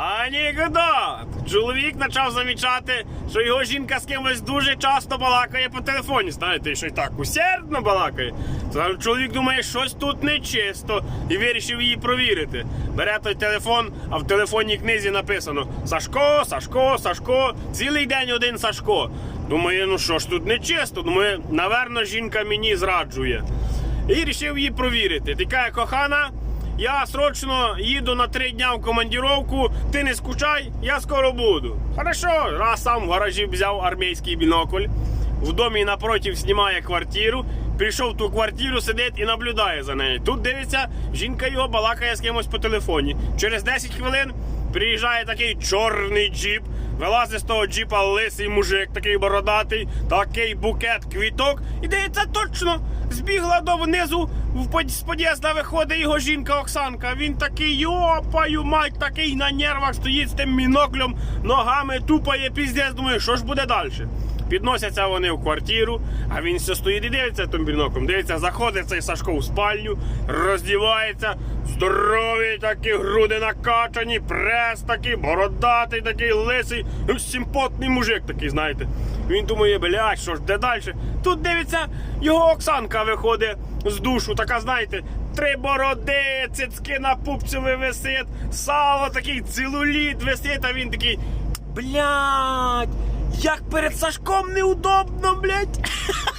Анекдот! Чоловік почав замічати, що його жінка з кимось дуже часто балакає по телефоні. Знаєте, що й так усердно балакає. Чоловік думає, щось тут нечисто, і вирішив її провірити. Бере той телефон, а в телефонній книзі написано Сашко, Сашко, Сашко, цілий день один Сашко. Думає, ну що ж тут нечисто? Думає, наверно, жінка мені зраджує. І вирішив її провірити. Ти каже, кохана. Я срочно їду на три дня в командіровку. Ти не скучай, я скоро буду. Хорошо, раз сам в гаражі взяв армійський бінокль. В домі напротив знімає квартиру. Прийшов в ту квартиру, сидить і наблюдає за нею. Тут дивиться, жінка його балакає з кимось по телефоні. Через 10 хвилин приїжджає такий чорний джіп. Вилазить з того джіпа лисий мужик, такий бородатий, такий букет квіток. І дивиться точно, збігла донизу, в под- з під'їзда виходить його жінка Оксанка. Він такий, йопаю, мать, такий на нервах стоїть з тим міноклем, ногами тупає піздець. Думаю, що ж буде далі? Підносяться вони в квартиру, а він все стоїть і дивиться тим біноклем. Дивиться, заходить цей Сашко в спальню, роздівається, здоровий такі груди накачані, прес такий, бородатий, такий лисий, симпотний мужик такий, знаєте. Він думає, блядь, що ж де далі? Тут дивиться, його Оксанка виходить з душу, така, знаєте, три бороди, цицьки на пупцеві висить, сало такий цілуліт висить, а він такий. Блядь, як перед Сашком неудобно, блядь.